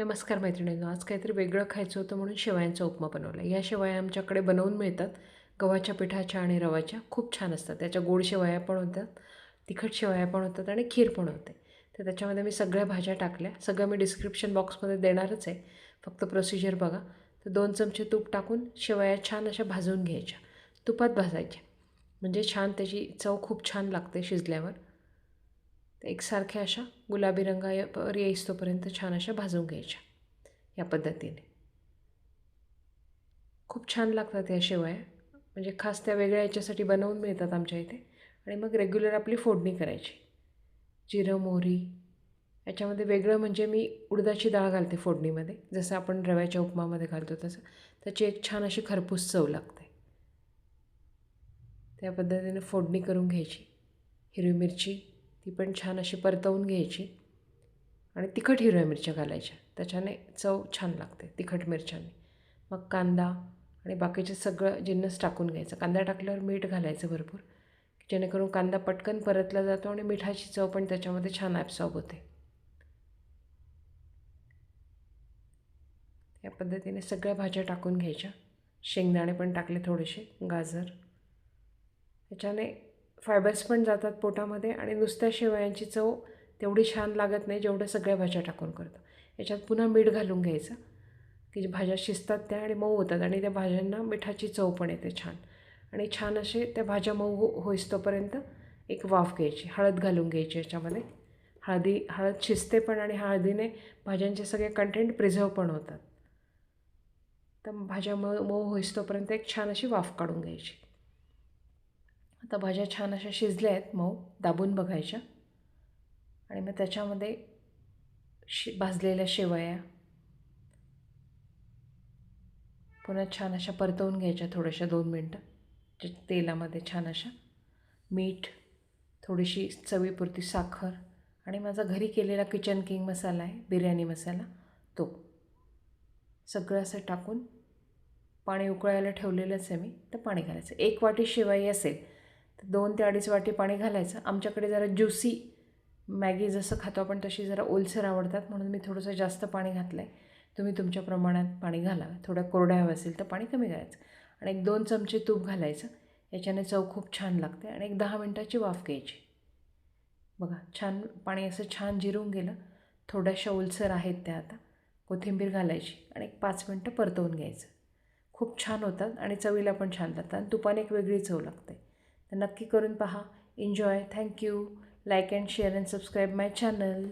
नमस्कार मैत्रिणींनो आज काहीतरी वेगळं खायचं होतं म्हणून शेवयांचा उपमा बनवला या शेवया आमच्याकडे बनवून मिळतात. गव्हाच्या पिठाच्या आणि रवाच्या खूप छान असतात. त्याच्या गोड शेवया पण होतात तिखट शेवया पण होतात आणि खीर पण होते. तर त्याच्यामध्ये मी सगळ्या भाज्या टाकल्या. सगळं मी डिस्क्रिप्शन बॉक्समध्ये देणारच आहे. फक्त प्रोसिजर बघा. तर दोन चमचे तूप टाकून शेवया छान अशा भाजून घ्यायच्या. तुपात भाजायच्या. म्हणजे छान त्याची चव खूप छान लागते शिजल्यावर. तर एकसारख्या अशा गुलाबी रंगावर येईस येईस्तोपर्यंत छान अशा भाजून घ्यायच्या या पद्धतीने. खूप छान लागतात या शेवया. म्हणजे खास त्या वेगळ्या याच्यासाठी बनवून मिळतात आमच्या इथे. आणि मग रेग्युलर आपली फोडणी करायची. जिरं मोहरी. याच्यामध्ये वेगळं म्हणजे मी उडदाची डाळ घालते फोडणीमध्ये. जसं आपण रव्याच्या उपमामध्ये घालतो तसं. त्याची एक छान अशी खरपूस चव लागते. त्या पद्धतीने फोडणी करून घ्यायची. हिरवी मिरची ती पण छान अशी परतवून घ्यायची. आणि तिखट हिरव्या मिरच्या घालायच्या. त्याच्याने चव छान लागते तिखट मिरच्याने. मग कांदा आणि बाकीचे सगळं जिन्नस टाकून घ्यायचं. कांदा टाकल्यावर मीठ घालायचं भरपूर जेणेकरून कांदा पटकन परतला जातो आणि मिठाची चव पण त्याच्यामध्ये छान ॲब्सॉर्ब होते. या पद्धतीने सगळ्या भाज्या टाकून घ्यायच्या. शेंगदाणे पण टाकले थोडेसे गाजर. त्याच्याने फायबर्स पण जातात पोटामध्ये आणि नुसत्या शेवयांची चव तेवढी छान लागत नाही जेवढं सगळ्या भाज्या टाकून करतो. याच्यात पुन्हा मीठ घालून घ्यायचं. की भाज्या शिजतात त्या आणि मऊ होतात आणि त्या भाज्यांना मिठाची चव पण येते छान. आणि छान असे त्या भाज्या मऊ हो होईस्तोपर्यंत एक वाफ घ्यायची. हळद घालून घ्यायची याच्यामध्ये. हळदी हळद शिजते पण आणि हळदीने भाज्यांचे सगळे कंटेंट प्रिझर्व पण होतात. तर भाज्या मऊ मऊ होईस्तोपर्यंत एक छान अशी वाफ काढून घ्यायची. आता भाज्या छान अशा शिजल्या आहेत मऊ दाबून बघायच्या. आणि मग त्याच्यामध्ये शि भाजलेल्या शेवया. पुन्हा छान अशा परतवून घ्यायच्या थोड्याशा दोन मिनटं. जे तेलामध्ये छान अशा मीठ थोडीशी चवीपुरती साखर आणि माझा घरी केलेला किचन किंग मसाला आहे बिर्याणी मसाला तो. सगळं असं टाकून पाणी उकळायला ठेवलेलंच आहे मी तर पाणी घालायचं. एक वाटी शिवाई असेल तर दोन ते अडीच वाटी पाणी घालायचं. आमच्याकडे जरा ज्युसी मॅगी जसं खातो आपण तशी जरा ओलसर आवडतात म्हणून मी थोडंसं जास्त पाणी घातलं आहे तुम्ही तुमच्या प्रमाणात पाणी घाला. थोड्या कोरड्या हवं असेल तर पाणी कमी घालायचं. आणि एक दोन चमचे तूप घालायचं. याच्याने चव खूप छान लागते आणि एक दहा मिनटाची वाफ घ्यायची. बघा छान पाणी असं छान जिरून गेलं. थोड्याशा ओलसर आहेत त्या आता. कोथिंबीर घालायची आणि एक पाच मिनटं परतवून घ्यायचं. खूप छान होतात आणि चवीला पण छान लागतात आणि तुपाने एक वेगळी चव लागते. तर नक्की करून पहा. Enjoy thank you like and share and subscribe my channel